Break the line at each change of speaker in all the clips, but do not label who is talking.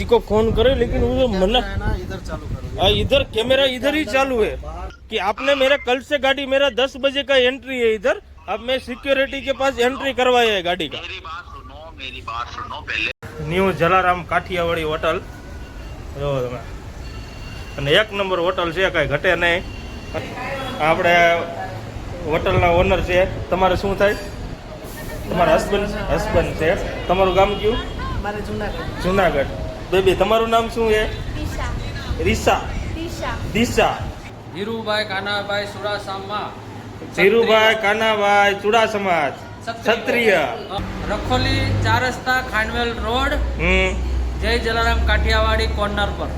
हाँ
उसी को फोन करो
अब उसी को फोन करे लेकिन वो मना
है ना इधर चालू करो
हाँ, इधर कैमरा इधर ही चालू है
बाहर
कि आपने मेरा कल से गाड़ी मेरा दस बजे का एंट्री है इधर अब मैं सिक्योरिटी के पास एंट्री करवाया है गाड़ी का
मेरी बात सुनो मेरी बात सुनो पहले
ન્યૂ જલારામ કાઠિયાવાડી હોટલ જો તમે અને એક નંબર હોટલ છે કાંઈ ઘટે નહીં આપણે હોટલના ઓનર છે તમારે શું થાય તમારા હસબન્ડ હસબન્ડ છે તમારું ગામ કયું
हमारे जूनागढ़
જુનાગઢ બેબી તમારું નામ શું છે? રીસા
દિશા
દિશા
ધીરુભાઈ કાનાભાઈ સુરાસામા
ધીરુભાઈ કાનાભાઈ ચુડાસમા ક્ષત્રિય.
રખોલી ચાર રસ્તા ખાંડવેલ રોડ.
હમ.
જય જલારામ કાઠિયાવાડી કોર્નર પર.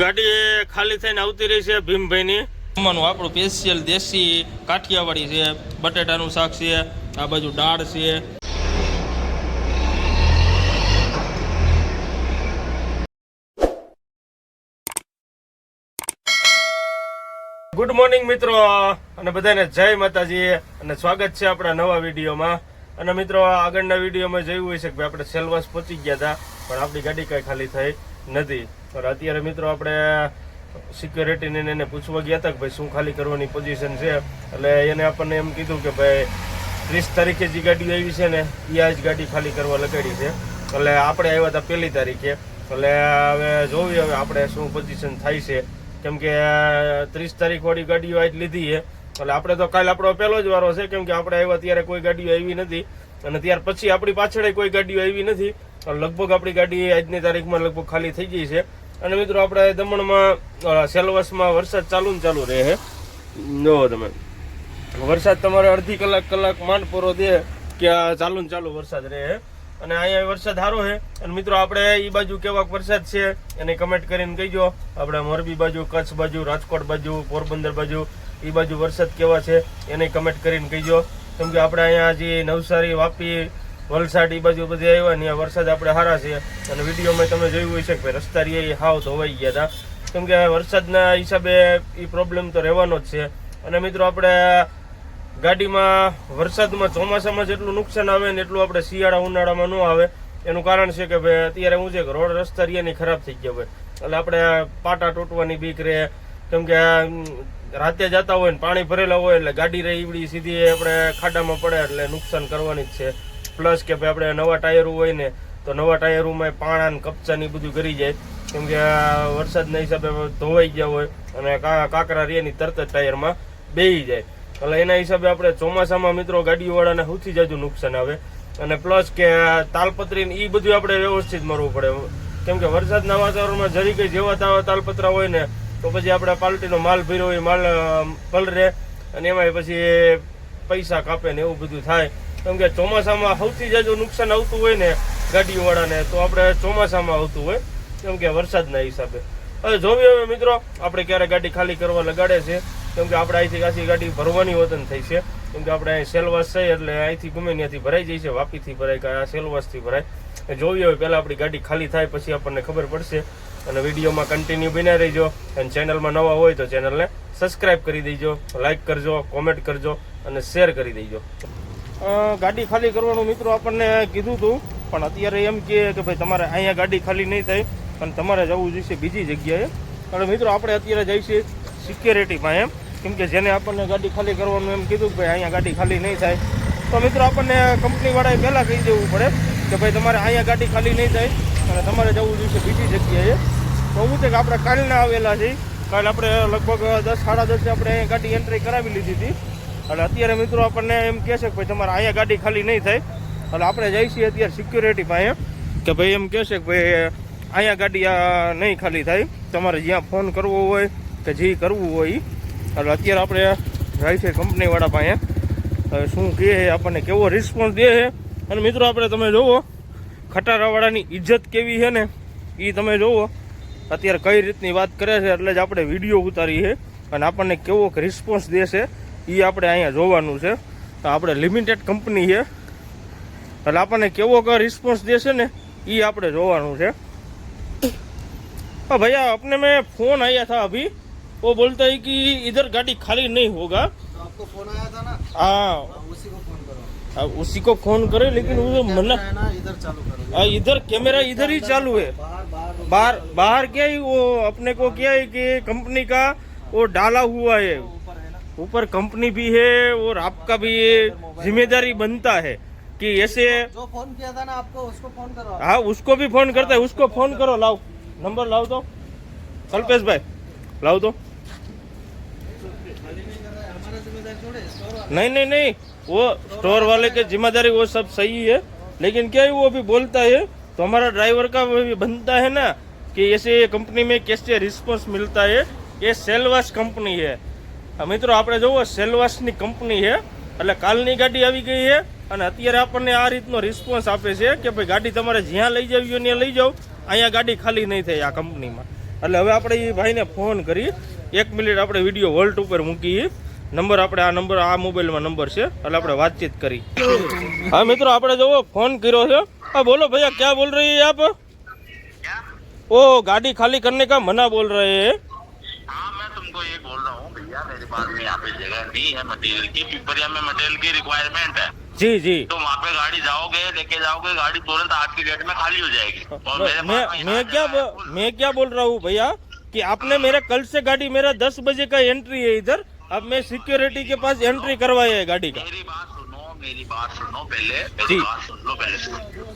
ગાડી ખાલી થઈને આવતી રહી છે ભીમભાઈની. જમવાનું આપણું સ્પેશિયલ દેશી કાઠિયાવાડી છે બટેટાનું શાક છે આ બાજુ દાળ છે. ગુડ મોર્નિંગ મિત્રો. અને બધાને જય માતાજી. અને સ્વાગત છે આપણા નવા વિડીયોમાં. અને મિત્રો આગળના વિડીયોમાં જોયું હોય છે કે આપણે સેલવાસ પહોંચી ગયા હતા, પણ આપણી ગાડી કાંઈ ખાલી થઈ નથી. પણ અત્યારે મિત્રો, આપણે સિક્યોરિટીને એને પૂછવા ગયા હતા કે ભાઈ શું ખાલી કરવાની પોઝિશન છે. એટલે એને આપણને એમ કીધું કે ભાઈ, ત્રીસ તારીખે જે ગાડી આવી છે ને એ આ જ ગાડી ખાલી કરવા લગાડી છે. એટલે આપણે આવ્યા હતા પહેલી તારીખે. એટલે હવે જોઈએ હવે આપણે શું પોઝિશન થાય છે. કેમ કે ત્રીસ તારીખ વાળી ગાડીઓ આજ લીધી છે. એટલે આપણે તો કાલ આપણો પહેલો જ વારો છે, કેમ કે આપણે આવ્યા ત્યારે કોઈ ગાડીઓ આવી નથી. અને ત્યાર પછી આપણી પાછળ કોઈ ગાડીઓ આવી નથી. લગભગ આપણી ગાડી આજની તારીખમાં લગભગ ખાલી થઈ ગઈ છે. અને મિત્રો, આપણે દમણમાં સેલવાસમાં વરસાદ ચાલુ ને ચાલુ રહે છે. જો તમે, વરસાદ તમારે અડધી કલાક કલાક માંડ પૂરો દે કે ચાલુ ને ચાલુ વરસાદ રહે છે. અને અહીંયા વરસાદ સારો છે. અને મિત્રો, આપણે એ બાજુ કેવાક વરસાદ છે, એને કમેન્ટ કરીને કહીજો. આપણે મોરબી બાજુ, કચ્છ બાજુ, રાજકોટ બાજુ, પોરબંદર બાજુ એ બાજુ વરસાદ કેવા છે, એને કમેન્ટ કરીને કહીજો. કેમ કે આપણે અહીંયા જે નવસારી, વાપી, વલસાડ એ બાજુ બધી આવ્યા ને વરસાદ આપણે સારા છે. અને વિડીયોમાં તમે જોયું હોય છે કે રસ્તા રે હાવ ધોવાઈ ગયા હતા. કેમ કે વરસાદના હિસાબે એ પ્રોબ્લેમ તો રહેવાનો જ છે. અને મિત્રો, આપણે ગાડીમાં વરસાદમાં ચોમાસામાં જેટલું નુકસાન આવે ને એટલું આપણે શિયાળા ઉનાળામાં ન આવે. એનું કારણ છે કે ભાઈ અત્યારે શું છે કે રોડ રસ્તા રિયાની ખરાબ થઈ ગયા હોય. એટલે આપણે પાટા તૂટવાની બીક રહે. કેમ કે રાતે જતા હોય ને પાણી ભરેલા હોય એટલે ગાડી રહી ઈવડી સીધી આપણે ખાડામાં પડે એટલે નુકસાન કરવાની જ છે. પ્લસ કે ભાઈ આપણે નવા ટાયરો હોય ને તો નવા ટાયરોમાં પાણા ને કપચા ને બધું કરી જાય. કેમ કે વરસાદના હિસાબે ધોવાઈ ગયા હોય અને કાંકરા રેની તરત જ ટાયરમાં બેહી જાય. એટલે એના હિસાબે આપણે ચોમાસામાં મિત્રો ગાડીઓવાળાને સૌથી જાજુ નુકસાન આવે. અને પ્લસ કે તાલપત્રી એ બધું આપણે વ્યવસ્થિત મરવું પડે. કેમ કે વરસાદના વાતાવરણમાં જરી કઈ જેવા તાવા તાલપત્રા હોય ને, તો પછી આપણે પાલટીનો માલ ભર્યો હોય, માલ પલરે અને એમાંય પછી પૈસા કાપે ને એવું બધું થાય. કેમ કે ચોમાસામાં સૌથી જાજુ નુકસાન આવતું હોય ને ગાડીઓવાળાને તો આપણે ચોમાસામાં આવતું હોય, કેમ કે વરસાદના હિસાબે. હવે જોવી હવે મિત્રો, આપણે ક્યારે ગાડી ખાલી કરવા લગાડે છે. કેમ કે આપણે અહીંથી આખી ગાડી ભરવાની વતન થઈ છે. કેમ કે આપણે અહીં સેલવાસ છે એટલે અહીંથી ગમે ત્યાંથી ભરાઈ જાય છે, વાપીથી ભરાય કે આ સેલવાસથી ભરાય. જોઈએ હવે પહેલાં આપણી ગાડી ખાલી થાય પછી આપણને ખબર પડશે. અને વિડીયોમાં કન્ટિન્યુ બન્યા રહીજો. અને ચેનલમાં નવા હોય તો ચેનલને સબસ્ક્રાઈબ કરી દેજો લાઇક કરજો કોમેન્ટ કરજો અને શેર કરી દેજો. ગાડી ખાલી કરવાનું મિત્રો આપણને કીધું હતું પણ અત્યારે એમ કહે કે ભાઈ તમારે અહીંયા ગાડી ખાલી નહીં થાય અને તમારે જવું જોઈશે બીજી જગ્યાએ. અને મિત્રો, આપણે અત્યારે જઈશું. સિક્યોરિટીમાં એમ. કેમ કે જેને આપણને ગાડી ખાલી કરવાનું એમ કીધું કે ભાઈ અહીંયા ગાડી ખાલી નહીં થાય. તો મિત્રો આપણને કંપનીવાળાએ પહેલાં કહી દેવું પડે કે ભાઈ તમારે અહીંયા ગાડી ખાલી નહીં થાય અને તમારે જવું જોઈશે બીજી જગ્યાએ. તો હું છે કે આપણે કાલના આવેલા છીએ. કાલે આપણે લગભગ દસ, સાડા દસે આપણે અહીંયા ગાડી એન્ટ્રી કરાવી લીધી હતી. એટલે અત્યારે મિત્રો આપણને એમ કહે છે કે ભાઈ તમારે અહીંયા ગાડી ખાલી નહીં થાય. એટલે આપણે જઈશું અત્યારે સિક્યોરિટી પાસે કે ભાઈ એમ કહે છે કે ભાઈ અહીંયા ગાડી નહીં ખાલી થાય. તમારે જ્યાં ફોન કરવો હોય કે જે કરવું હોય એટલે અત્યારે આપણે જાય છે કંપનીવાળા પાસે. શું કહે છે, આપણને કેવો રિસ્પોન્સ દે છે? અને મિત્રો આપણે તમે જુઓ ખટારાવાળાની ઇજ્જત કેવી છે ને એ તમે જુઓ અત્યારે કઈ રીતની વાત કરે છે એટલે જ આપણે વીડિયો ઉતારી છે અને આપણને કેવો રિસ્પોન્સ દેશે એ આપણે અહીંયા જોવાનું છે. તો આપણે લિમિટેડ કંપની છે. એટલે આપણને કેવો રિસ્પોન્સ દેશે ને એ આપણે જોવાનું છે. ભૈયા આપને મેં ફોન આવ્યા હતા અભી. वो बोलता है कि इधर गाड़ी खाली नहीं होगा
तो आपको फोन आया था ना
हाँ
हाँ, उसी को फोन करो
अब उसी को फोन करे लेकिन वो मना
है ना इधर चालू करो
आ, इधर कैमरा इधर ही चालू है
बाहर बाहर
बाहर बाहर क्या है वो अपने को क्या है कि कंपनी का वो डाला हुआ है
ऊपर है ना
ऊपर कंपनी भी है और आपका भी जिम्मेदारी बनता है कि ऐसे
जो फोन किया था ना आपको उसको फोन करो आप।
हाँ उसको भी फोन करता है उसको फोन करो लाओ नंबर लाओ तो कल्पेश भाई लाओ तो
नहीं
नहीं नहीं वो स्टोर वाले की जिम्मेदारी वो सब सही है लेकिन क्या है वो भी बोलता है तो हमारा ड्राइवर का वो भी बनता है ना कि ऐसे कंपनी में कैसे रिस्पॉन्स मिलता है ये સેલવાસ કંપની છે આ મિત્રો આપણે જોવો સેલવાસની કંપની છે એટલે કાલની ગાડી આવી ગઈ છે અને અત્યારે આપણને આ રીતનો રિસ્પોન્સ આપે છે કે ભાઈ ગાડી તમારે જ્યાં લઈ જવી હોય ત્યાં લઈ જાઓ અહીંયા ગાડી ખાલી નહીં થાય આ કંપનીમાં એટલે હવે આપણે એ ભાઈને ફોન કરી એક મિનિટ આપણે વિડીયો હોલ્ટ ઉપર મૂકીએ नंबर આપણે આ નંબર આ મોબાઈલમાં નંબર છે. એટલે આપણે વાતચીત કરી. હા મિત્રો આપણે જોવો ફોન કર્યો છે. હા બોલો ભૈયા ક્યાં
બોલ
ओ गाड़ी खाली करने का मना बोल रहे है जी जी
तो वहाँ पे गाड़ी जाओगे लेके जाओगे गाड़ी तुरंत आपके गेट में खाली हो जाएगी और मेरे
मैं,
मैं
क्या मैं क्या बोल रहा हूँ भैया कि आपने मेरे कल से गाड़ी मेरा दस बजे का एंट्री है इधर अब मैं सिक्योरिटी के पास एंट्री करवाई है गाड़ी का
मेरी बात सुनो मेरी बात सुनो पहले
जी।
मेरी बात सुन लो पहले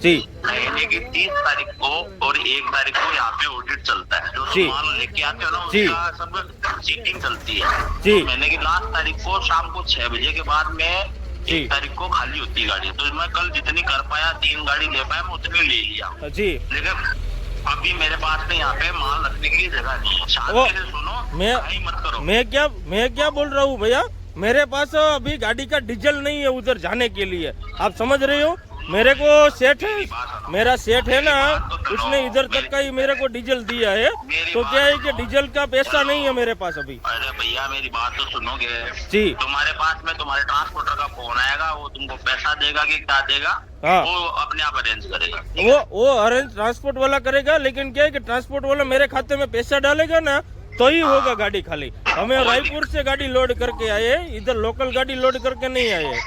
जी
महीने की तीस तारीख को और एक तारीख को यहाँ पे ऑडिट चलता है जो
जी।
सामान लेके आते हो ना
जी।
उसका सब चीटिंग चलती है
जी।
तो महीने की लास्ट तारीख को शाम को छह बजे के बाद में
जी।
एक तारीख को खाली होती है गाड़ी तो मैं कल जितनी कर पाया तीन गाड़ी ले पाया मैं उतनी ले लिया
जी
लेकिन अभी मेरे पास में यहाँ पे माल रखने की जगह नहीं है। शांति से सुनो
मैं-
मत करो।
मैं क्या मैं क्या बोल रहा हूँ भैया? मेरे पास अभी गाड़ी का डीजल नहीं है उधर जाने के लिए। आप समझ रहे हो? मेरे को सेठ है मेरा सेठ है ना उसने इधर तक का ही मेरे को डीजल दिया है तो क्या है कि डीजल का पैसा नहीं है मेरे पास अभी।
अरे भैया मेरी बात तो सुनोगे।
जी।
तुम्हारे पास में तुम्हारे ट्रांसपोर्टर का फ़ोन आएगा वो तुमको पैसा देगा कि क्या देगा
हाँ।
वो अपने आप अरेंज करेगा
वो वो अरेंज ट्रांसपोर्ट वाला करेगा लेकिन क्या है कि ट्रांसपोर्ट वाला मेरे खाते में पैसा डालेगा ना तो ही होगा गाड़ी खाली। हमें रायपुर से गाड़ी लोड करके आए इधर लोकल गाड़ी लोड करके नहीं आए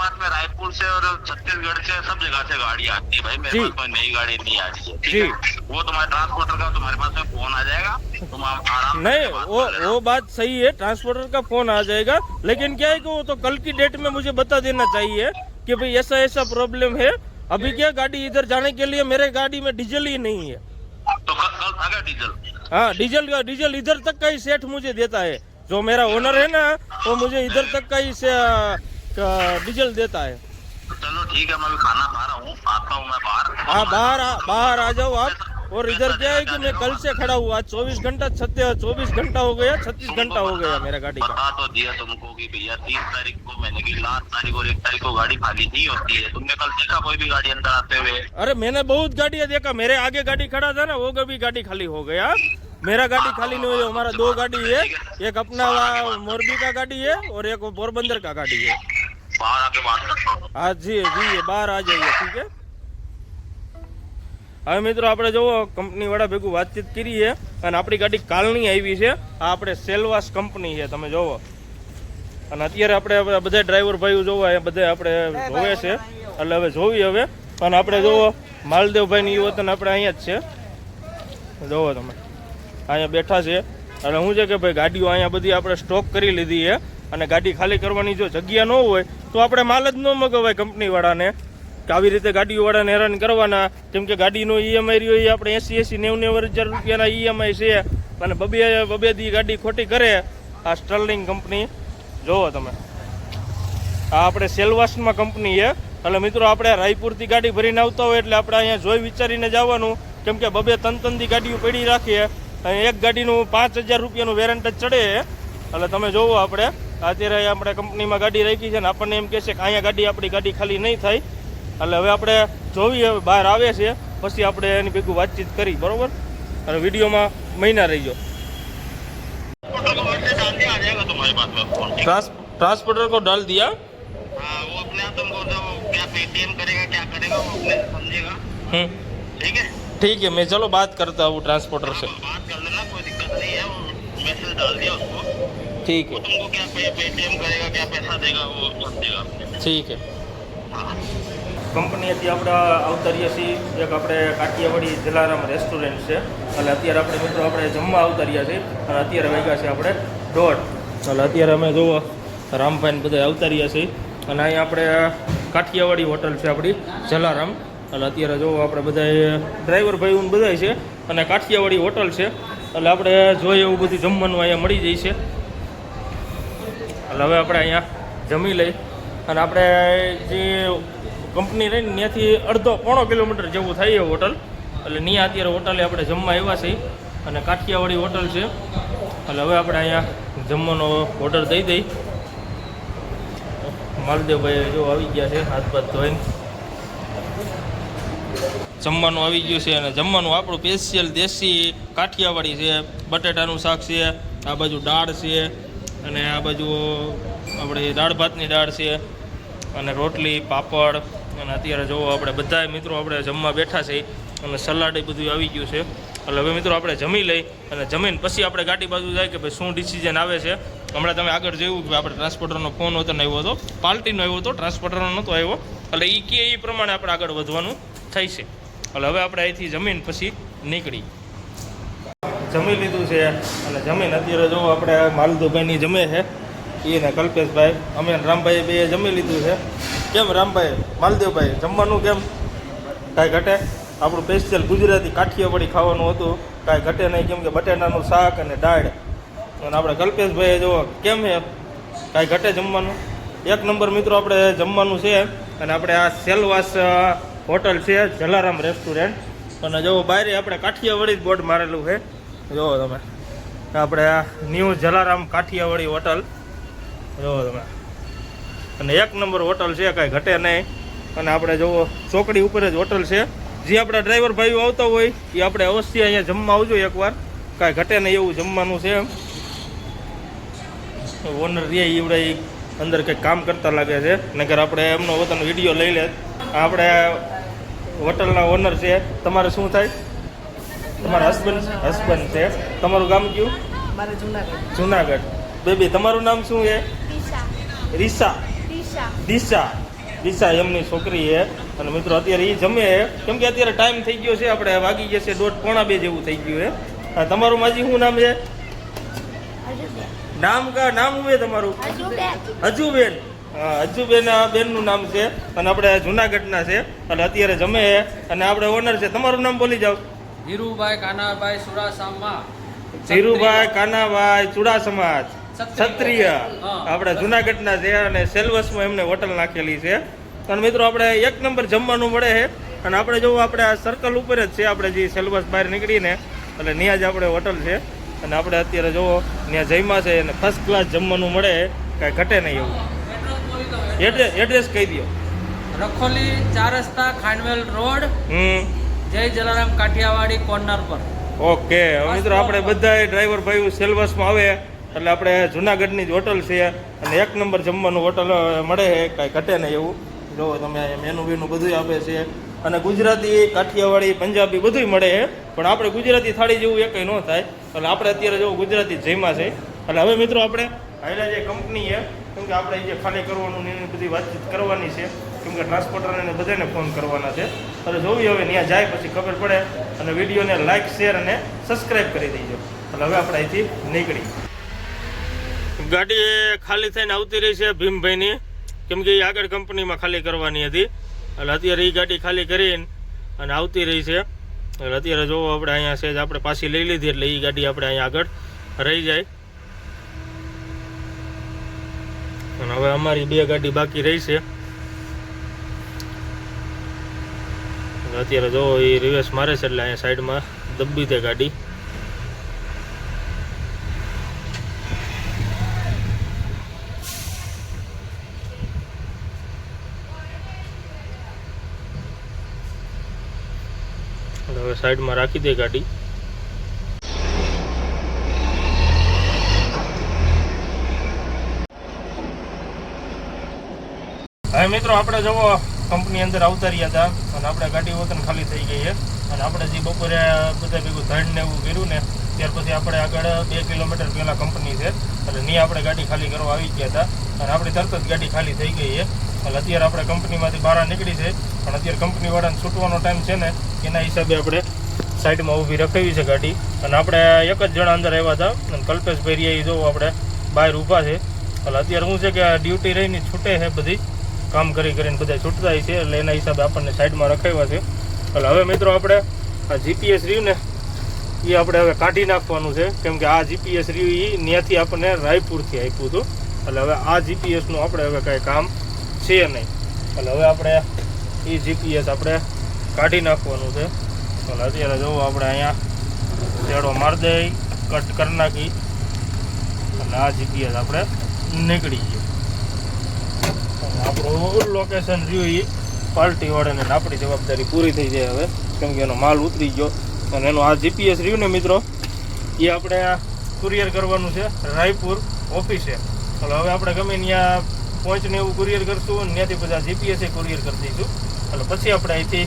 पास में रायपुर से और छत्तीसगढ़ से सब जगह से गाड़ी आती है भाई मेरे पास कोई नई गाड़ी नहीं आती है ठीक
जी।
है? वो तुम्हारे ट्रांसपोर्टर का तुम्हारे पास में फ़ोन आ जाएगा तुम आराम
नहीं वो वो बात सही है ट्रांसपोर्टर का फ़ोन आ जाएगा लेकिन क्या है कि वो तो कल की डेट में मुझे बता देना चाहिए कि भाई ऐसा ऐसा प्रॉब्लम है अभी क्या गाड़ी इधर जाने के लिए मेरे गाड़ी में डीजल ही नहीं है।
तो कल क्या डीजल
हाँ डीजल का डीजल इधर तक का ही सेठ मुझे देता है जो मेरा ओनर है ना वो मुझे इधर तक का ही आ, डीजल देता है।
चलो ठीक है मैं भी खाना खा रहा हूँ। आता हूँ मैं बाहर।
हाँ बाहर आ, बाहर आ जाओ आप। और इधर क्या है कि मैं कल से खड़ा हुआ चौबीस घंटा छत्तीस चौबीस घंटा हो गया छत्तीस घंटा हो गया मेरा गाड़ी का।
तो दिया तुमको कि भैया तीस तारीख को मैंने की लास्ट तारीख और एक तारीख को गाड़ी खाली नहीं होती है। तुमने कल देखा कोई भी गाड़ी अंदर आते हुए?
अरे मैंने बहुत गाड़ियाँ देखा। मेरे आगे गाड़ी खड़ा था ना वो भी गाड़ी खाली हो गया। मेरा गाड़ी खाली नहीं हुई हमारा दो गाड़ी है। एक अपना मोरबी का गाड़ी है और एक पोरबंदर का गाड़ी है।
बाहर आके बात करता हूँ
હા જી જી બહાર આ જઈએ ઠીક છે હવે મિત્રો આપણે જોવો કંપની વાળા ભેગું વાતચીત કરીએ અને આપણી ગાડી કાલની આવી છે આ આપણે સેલવાસ કંપની છે તમે જોવો અને અત્યારે આપણે હવે બધા ડ્રાઈવર ભાઈઓ જોવા એ બધા આપણે જોવે છે એટલે હવે જોવી હવે અને આપણે જોવો માલદેવભાઈની વતન આપણે અહીંયા જ છે જોવો તમે અહીંયા બેઠા છે એટલે શું છે કે ભાઈ ગાડીઓ અહીંયા બધી આપણે સ્ટોક કરી લીધી છે અને ગાડી ખાલી કરવાની જો જગ્યા ન હોય તો આપણે માલ જ ન મગાવાય કંપનીવાળાને, કે આવી રીતે ગાડીઓવાળાને હેરાન કરવાના. કેમ કે ગાડીનો ઈએમઆઈ રહ્યો, એ આપણે એસી એસી નેવું નેવું હજાર રૂપિયાના ઈએમઆઈ છે. અને બબે બબે દી ગાડી ખોટી કરે, આ સ્ટર્લિંગ કંપની. જોવો તમે. આ આપણે સેલવાસમાં કંપની છે. એટલે મિત્રો, આપણે રાયપુરથી ગાડી ભરીને આવતા હોય એટલે આપણે અહીંયા જોઈ વિચારીને જવાનું કેમ કે બબે તન તનથી ગાડીઓ પડી રાખીએ અને એક ગાડીનું પાંચ હજાર રૂપિયાનું વેરંટ જ ચડે. એટલે તમે જોવો આપણે. અત્યારે આપણે કંપનીમાં ગાડી રાખી છે ને આપણને એમ કહે છે કે અહીંયા ગાડી આપણી ગાડી ખાલી નહીં થાય એટલે હવે આપણે જોવી હવે બહાર આવે છે પછી આપણે એની ભેગું વાતચીત કરી બરોબર અને વિડીયોમાં મહિના રહીજો
ट्रांसपोर्टर को वर्ड से डाल दिया आ जाएगा तुम्हारे पास में फोन ठीक
ट्रांस ट्रांसपोर्टर को डाल दिया
हाँ वो अपने आप तुमको जो क्या पेटीएम करेगा क्या करेगा वो अपने समझेगा
हम्म
ठीक है
ठीक है मैं चलो बात करता हूँ ट्रांसपोर्टर से
बात कर लेना कोई दिक्कत नहीं है वो मैसेज डाल दिया उसको
ठीक
वो
है
तुमको क्या पे पेटीएम करेगा क्या पैसा देगा वो सब देगा
ठीक है
हाँ
કંપનીથી આપણે અવતરીએ છીએ એક આપણે કાઠિયાવાડી જલારામ રેસ્ટોરન્ટ છે એટલે અત્યારે આપણે મિત્રો આપણે જમવા અવતર્યા છીએ અને અત્યારે વાગ્યા છે આપણે દોઢ એટલે અત્યારે અમે જુઓ રામભાઈ ને બધા અવતર્યા છીએ અને અહીંયા આપણે કાઠિયાવાડી હોટલ છે આપણી જલારામ એટલે અત્યારે જુઓ આપણે બધા ડ્રાઈવર ભાઈઓ ને બધા છે અને કાઠિયાવાડી હોટલ છે એટલે આપણે જોઈએ એવું બધું જમવાનું અહીંયા મળી જાય છે એટલે હવે આપણે અહીંયા જમી લઈ. અને આપણે જે કંપની રહીને ત્યાંથી અડધો પોણો કિલોમીટર જેવું થાય એ હોટલ એટલે ત્યાં અત્યારે હોટલે આપણે જમવા આવ્યા છીએ. અને કાઠિયાવાડી હોટલ છે. એટલે હવે આપણે અહીંયા જમવાનો ઓર્ડર દઈ દઈ. માલદેવભાઈ જો આવી ગયા છે, હાથ ધોઈને. જમવાનું આવી ગયું છે અને જમવાનું આપણું સ્પેશિયલ દેશી કાઠિયાવાડી છે, બટેટાનું શાક છે, આ બાજુ દાળ છે અને આ બાજુ આપણે દાળ ભાતની દાળ છે અને રોટલી, પાપડ, અને અત્યારે જોવો આપણે બધા મિત્રો આપણે જમવા બેઠા છે અને સલાડ એ બધું આવી ગયું છે. એટલે હવે મિત્રો આપણે જમી લઈ અને જમીન પછી આપણે ગાડી બાજુ જાય કે ભાઈ શું ડિસિઝન આવે છે. હમણાં તમે આગળ જોયું કે આપણે ટ્રાન્સપોર્ટરનો ફોન હતો ને આવ્યો હતો પાર્ટીનો આવ્યો હતો ટ્રાન્સપોર્ટરનો નહોતો આવ્યો. એટલે એ કે એ પ્રમાણે આપણે આગળ વધવાનું થાય છે. એટલે હવે આપણે અહીંથી જમીન પછી નીકળી. જમી લીધું છે અને જમીન અત્યારે જો આપણે માલદુભાઈની જમે છે, એને કલ્પેશભાઈ, અમે રામભાઈ બે જમી લીધું છે. કેમ રામભાઈ? માલદેવભાઈ, જમવાનું કેમ? કાંઈ ઘટે? આપણું સ્પેશિયલ ગુજરાતી કાઠિયાવાડી ખાવાનું હતું. કાંઈ ઘટે નહીં, કેમ કે બટેટાનું શાક અને દાળ. અને આપણે કલ્પેશભાઈ જો, કેમ છે? કાંઈ ઘટે જમવાનું? એક નંબર મિત્રો, આપણે જમવાનું છે અને આપણે આ સેલવાસ હોટલ છે જલારામ રેસ્ટોરન્ટ અને જો બહાર આપણે કાઠિયાવાડી જ બોર્ડ મારેલું છે. જુઓ તમે. આપણે ન્યૂ જલારામ કાઠિયાવાડી હોટલ. જુઓ તમે. અને એક નંબર હોટલ છે, કાંઈ ઘટે નહીં. અને આપણે જુઓ, ચોકડી ઉપર જ હોટલ છે. જે આપણા ડ્રાઈવર ભાઈઓ આવતા હોય, એ આપણે અવશ્ય અહીંયા જમવા આવજો એકવાર. કાંઈ ઘટે નહીં એવું જમવાનું છે એમ. ઓનર રે ઈવડે ઈ અંદર કંઈક કામ કરતા લાગે છે. નગર આપણે એમનો વતન વીડિયો લઈ લે. આપણે હોટલના ઓનર છે. તમારે શું થાય? તમારા હસબન્ડ હસબન્ડ છે. તમારું ગામ કયું?
મારે જુનાગઢ.
જુનાગઢ. બેબી તમારું નામ શું છે? રીસા
દિશા.
દિશા. એમની છોકરી છે. અને મિત્રો અત્યારે એ જમે કેમ કે અત્યારે ટાઈમ થઈ ગયો છે. આપણે વાગી ગયા છે દોઢ પોણા બે જેવું થઈ ગયું છે. તમારું માજી શું નામ છે? નામ કા નામ હું તમારું?
હજુબેન
અજુબેન. બેનનું નામ છે. અને આપણે જુનાગઢના છે. અને અત્યારે જમે અને આપણે ઓનર છે. તમારું નામ બોલી જાઓ.
ધીરુભાઈ કાનાભાઈ સુરાસામા
ધીરુભાઈ કાનાભાઈ ચુડાસમા
ક્ષત્રિય.
આપણે જુનાગઢના છે અને સેલ્વસમાં એમને હોટલ નાખેલી છે. અને મિત્રો આપણે એક નંબર જમવાનું મળે છે. અને આપણે જોવું આપણે આ સર્કલ ઉપર જ છે આપણે જે સેલ્વસ બહાર નીકળીને એટલે ત્યાં જ આપણે હોટલ છે. અને આપણે અત્યારે જુઓ ત્યાં જઈમાં છે અને ફર્સ્ટ ક્લાસ જમવાનું મળે કાંઈ ઘટે નહીં એવું. એડ્રેસ એડ્રેસ કહી દો
રખોલી ચાર રસ્તા ખાંડવેલ રોડ.
હમ.
જય જલારામ કાઠિયાવાડી કોર્નર પર.
ઓકે હવે મિત્રો આપણે બધા ડ્રાઈવર ભાઈઓ સેલ્વસમાં આવે એટલે આપણે જુનાગઢની જ હોટલ છે અને એક નંબર જમવાનું હોટલ મળે છે કાંઈ ઘટે નહીં એવું. જો તમે મેનુ બેનું બધું આપે છે. અને ગુજરાતી કાઠિયાવાડી પંજાબી બધુંય મળે છે પણ આપણે ગુજરાતી થાળી જેવું એકય ન થાય. એટલે આપણે અત્યારે જો ગુજરાતી જઈમાં છે. એટલે હવે મિત્રો આપણે હાઈલા જે કંપની છે કેમ કે આપણે જે ખાલી કરવાનું એની બધી વાતચીત કરવાની છે. કેમ કે ટ્રાન્સપોર્ટરને બધાને ફોન કરવાના છે. એટલે જોવી હવે, ત્યાં જાય પછી ખબર પડે. અને વિડીયોને લાઇક શેર અને સબસ્ક્રાઇબ કરી દેજો. એટલે હવે આપણે અહીંથી નીકળી. ગાડી ખાલી થઈને આવતી રહી છે ભીમભાઈની. કેમ કે એ આગળ કંપનીમાં ખાલી કરવાની હતી. એટલે અત્યારે એ ગાડી ખાલી કરીને અને આવતી રહી છે. એટલે અત્યારે જોવો આપણે અહીંયા છે આપણે પાછી લઈ લીધી એટલે એ ગાડી આપણે અહીંયા આગળ રહી જાય. અને હવે અમારી બે ગાડી બાકી રહી છે. અત્યારે જો એ રિવર્સ મારે છે એટલે અહીંયા સાઈડમાં દબ્બી દે ગાડી. હવે સાઈડમાં રાખી દે ગાડી. હવે મિત્રો, આપણે જવો કંપની અંદર આવતા રહ્યા હતા અને આપણે ગાડી વતન ખાલી થઈ ગઈ છે. અને આપણે જે બપોરે બધા ભેગું ધણ ને એવું કર્યું ને, ત્યાર પછી આપણે આગળ બે કિલોમીટર પહેલાં કંપની છે. એટલે નહીં આપણે ગાડી ખાલી કરવા આવી ગયા હતા. અને આપણી તરત જ ગાડી ખાલી થઈ ગઈ છે. એટલે અત્યારે આપણે કંપનીમાંથી બહાર નીકળી છે. પણ અત્યારે કંપનીવાળાને છૂટવાનો ટાઈમ છે ને, એના હિસાબે આપણે સાઈડમાં ઊભી રખાવી છે ગાડી. અને આપણે એક જ જણા અંદર આવ્યા હતા. અને કલ્પેશભાઈ એ જોવો આપણે બહાર ઊભા છે. એટલે અત્યારે શું છે કે ડ્યુટી રહીને છૂટે છે બધી. કામ કરી કરીને બધા છૂટતા છે, એટલે એના હિસાબે આપણને સાઈડમાં રખાવ્યા છે. એટલે હવે મિત્રો આપણે આ જીપીએસ રહ્યું ને એ આપણે હવે કાઢી નાખવાનું છે, કેમ કે આ જીપીએસ રહ્યું એ ત્યાંથી આપણને રાયપુરથી આપ્યું હતું. એટલે હવે આ જીપીએસનું આપણે હવે કાંઈ કામ છે નહીં. એટલે હવે આપણે એ જીપીએસ આપણે કાઢી નાખવાનું છે. એટલે અત્યારે જવું આપણે અહીંયા ચેડો મારી દઈ કટ કરી નાખી. અને આ જીપીએસ આપણે નીકળી ગયું. આપણું લોકેશન રહ્યું એ પાર્ટી વાળાને આપણી જવાબદારી પૂરી થઈ જાય હવે, કેમ કે એનો માલ ઉતરી ગયો. અને એનો આ જીપીએસ રહ્યું ને મિત્રો એ આપણે કુરિયર કરવાનું છે, રાયપુર ઓફિસે. એટલે હવે આપણે ગમે ત્યાં પહોંચને એવું કુરિયર કરશું અને ત્યાંથી આ જીપીએસ કુરિયર કરી દઈશું. એટલે પછી આપણે અહીંથી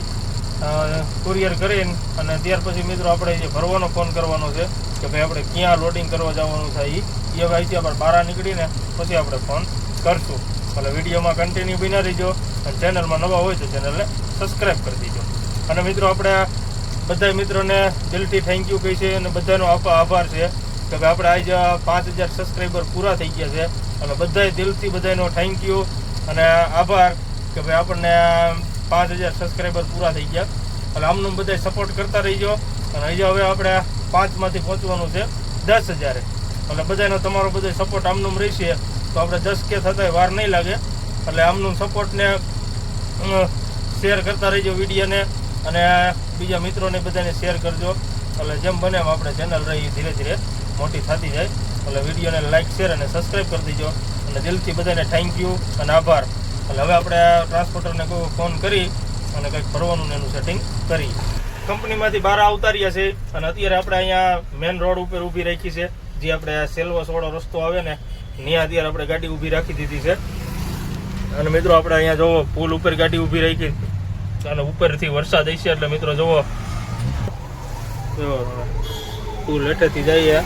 કુરિયર કરીને અને ત્યાર પછી મિત્રો આપણે જે ભરવાનો ફોન કરવાનો છે, કે ભાઈ આપણે ક્યાં લોડિંગ કરવા જવાનું થાય એ હવે અહીંથી આપણે બહાર નીકળીને પછી આપણે ફોન કરશું. એટલે વિડીયોમાં કન્ટિન્યુ બિના રહીજો અને ચેનલમાં નવા હોય તો ચેનલને સબસ્ક્રાઈબ કરી દીજો. અને મિત્રો, આપણે બધા મિત્રોને દિલથી થેન્ક યુ કહી છે અને બધાનો આભાર છે કે ભાઈ આપણે આજે પાંચ હજાર સબસ્ક્રાઈબર પૂરા થઈ ગયા છે. અને બધાય દિલથી બધાનો થેન્ક યુ અને આભાર કે ભાઈ આપણને પાંચ હજાર સબસ્ક્રાઈબર પૂરા થઈ ગયા. એટલે આમનું બધા સપોર્ટ કરતા રહીજો. અને હજી હવે આપણે પાંચમાંથી પહોંચવાનું છે દસ હજારે. એટલે બધાનો તમારો બધો સપોર્ટ આમનું રહેશે. તો આપણે જસ્કે થતાંય વાર નહીં લાગે. એટલે આમનું સપોર્ટને શેર કરતા રહીજો વિડીયોને અને બીજા મિત્રોને બધાને શેર કરજો. એટલે જેમ બને એમ આપણે ચેનલ રહી ધીરે ધીરે મોટી થતી જાય. એટલે વિડીયોને લાઇક શેર અને સબસ્ક્રાઈબ કરી દીજો. અને દિલથી બધાને થેન્ક યુ અને આભાર. એટલે હવે આપણે ટ્રાન્સપોર્ટરને કોઈ ફોન કરી અને કંઈક ફરવાનું એનું સેટિંગ કરી. કંપનીમાંથી બહાર આવતા રહ્યા છે અને અત્યારે આપણે અહીંયા મેન રોડ ઉપર ઊભી રાખી છે. જે આપણે સેલવાસ વાળો રસ્તો આવે ને ત્યાં અત્યારે આપણે ગાડી ઊભી રાખી દીધી છે. અને મિત્રો આપણે અહીંયા જોવો, પુલ ઉપર ગાડી ઊભી રાખી. અને ઉપરથી વરસાદ હશે એટલે મિત્રો જોવો. પુલ હેઠેથી જઈએ.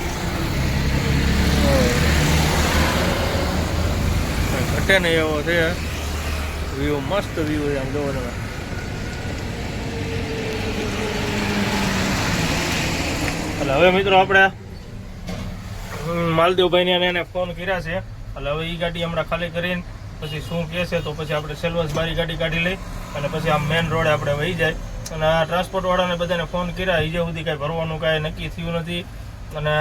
ઘટે ને એવો છે. વ્યૂ મસ્ત વ્યૂ છે આમ જોવો તમે. એટલે હવે મિત્રો આપણે માલદેવભાઈને એને ફોન કર્યા છે. એટલે હવે એ ગાડી હમણાં ખાલી કરીને પછી શું કહે છે તો પછી આપણે સેલવાસ બારી ગાડી કાઢી લઈ અને પછી આમ મેન રોડે આપણે વહી જાય. અને આ ટ્રાન્સપોર્ટવાળાને બધાને ફોન કર્યા. હજી સુધી કાંઈ ભરવાનું કાંઈ નક્કી થયું નથી. અને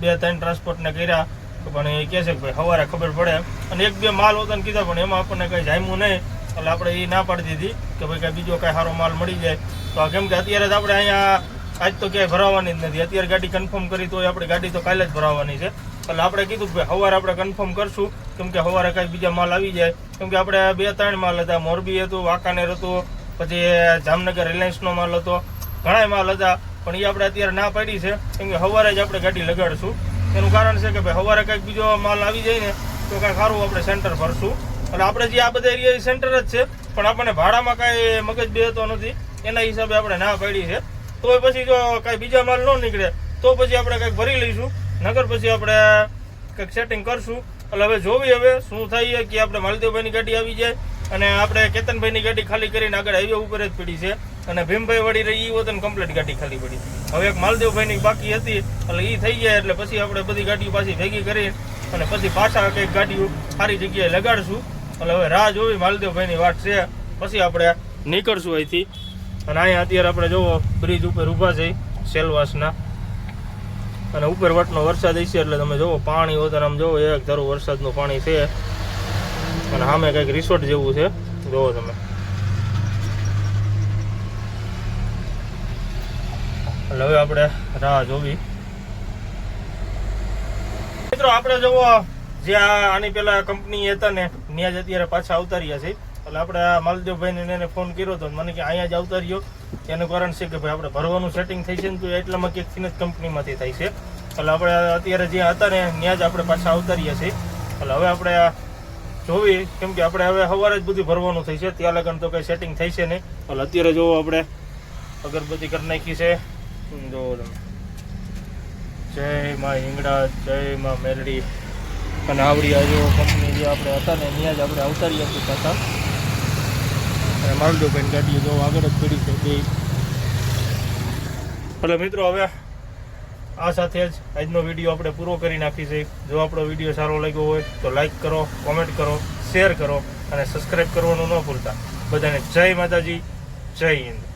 બે ત્રણ ટ્રાન્સપોર્ટને કર્યા. પણ એ કહે છે કે ભાઈ સવારે ખબર પડે. અને એક બે માલ હોતા કીધા, પણ એમાં આપણને કંઈ જામ્યું નહીં. એટલે આપણે એ ના પાડી દીધી કે ભાઈ કાંઈ બીજો કાંઈ સારો માલ મળી જાય. તો કેમ કે અત્યારે જ આપણે અહીંયા આજ તો ક્યાંય ભરાવાની જ નથી. અત્યારે ગાડી કન્ફર્મ કરી તો આપણે ગાડી તો કાલે જ ભરાવાની છે. એટલે આપણે કીધું કે સવારે આપણે કન્ફર્મ કરશું. કેમ કે સવારે કાંઈ બીજા માલ આવી જાય. કેમ કે આપણે બે ત્રણ માલ હતા. મોરબી હતું, વાંકાનેર હતું, પછી જામનગર રિલાયન્સનો માલ હતો. ઘણાય માલ હતા. પણ એ આપણે અત્યારે ના પાડી છે. કેમ કે સવારે જ આપણે ગાડી લગાડશું. એનું કારણ છે કે ભાઈ સવારે કંઈક બીજો માલ આવી જાય ને, તો કાંઈ સારું આપણે સેન્ટર ભરશું. એટલે આપણે જે આ બધા એરિયા સેન્ટર જ છે. પણ આપણને ભાડામાં કાંઈ મગજ બેહતો નથી. એના હિસાબે આપણે ના પાડી છે. તો પછી જો કાંઈ બીજા માલ ન નીકળે, તો પછી આપણે કંઈક ભરી લઈશું. નગર પછી આપણે કંઈક સેટિંગ કરશું. એટલે હવે જોવી હવે શું થાય કે આપણે માલદેવભાઈની ગાડી આવી જાય અને આપણે કેતનભાઈની ગાડી ખાલી કરીને આગળ હાઈવે ઉપર જ પડી છે. અને ભીમભાઈ વળી રહી એ વતન કમ્પ્લીટ ગાડી ખાલી પડી હવે એક માલદેવભાઈની બાકી હતી, એટલે એ થઈ જાય, એટલે પછી આપણે બધી ગાડીઓ પાછી ભેગી કરી અને પછી પાછા કંઈક ગાડીઓ સારી જગ્યાએ લગાડશું. એટલે હવે રાહ જોવી માલદેવભાઈની વાત છે. પછી આપણે નીકળશું અહીંથી. અને અહીંયા અત્યારે આપણે જોવો બ્રિજ ઉપર ઊભા છે, સેલવાસના. અને ઉપર વટનો વરસાદ હશે એટલે તમે જોવો પાણી હોતા આમ જોવો એક ધારું વરસાદનું પાણી છે. અને સામે કંઈક રિસોર્ટ જેવું છે. જોવો તમે. એટલે હવે આપણે રાહ જોવી. મિત્રો, આપણે જોવો જે આની પેલા કંપની હતા ને ત્યાં જ અત્યારે પાછા આવતા રહ્યા છે. એટલે આપણે આ માલદેવભાઈને એને ફોન કર્યો હતો મને કે અહીંયા જ આવતા રહ્યો. એનું કારણ છે કે ભાઈ આપણે ભરવાનું સેટિંગ થઈ છે ને તો એટલામાં ક્યાંકથી જ કંપનીમાંથી થાય છે. એટલે આપણે અત્યારે જ્યાં હતા ને ત્યાં જ આપણે પાછા આવતા રહ્યા છીએ. એટલે હવે આપણે આ જોવી, કેમ કે આપણે હવે સવારે જ બધું ભરવાનું થઈ છે. ત્યાં લગન તો કંઈ સેટિંગ થઈ છે નહીં. એટલે અત્યારે જોવો આપણે અગરબત્તી કરી નાખી છે. જો જય માં હિંગડા જય માં મેલડી અને આવડી આજો કંપની જે આપણે હતા ને, ત્યાં જ આપણે આવતારીએ છીએ હતા અને માલદુભાઈ ગાડી જો આગળ જ પડી છે, બે. એટલે મિત્રો હવે આ સાથે જ આજનો વીડિયો આપણે પૂરો કરી નાખી જો આપણો વીડિયો સારો લાગ્યો હોય તો લાઈક કરો કોમેન્ટ કરો શેર કરો અને સબસ્ક્રાઈબ કરવાનું ન ભૂલતા. બધાને જય માતાજી, જય હિન્દ.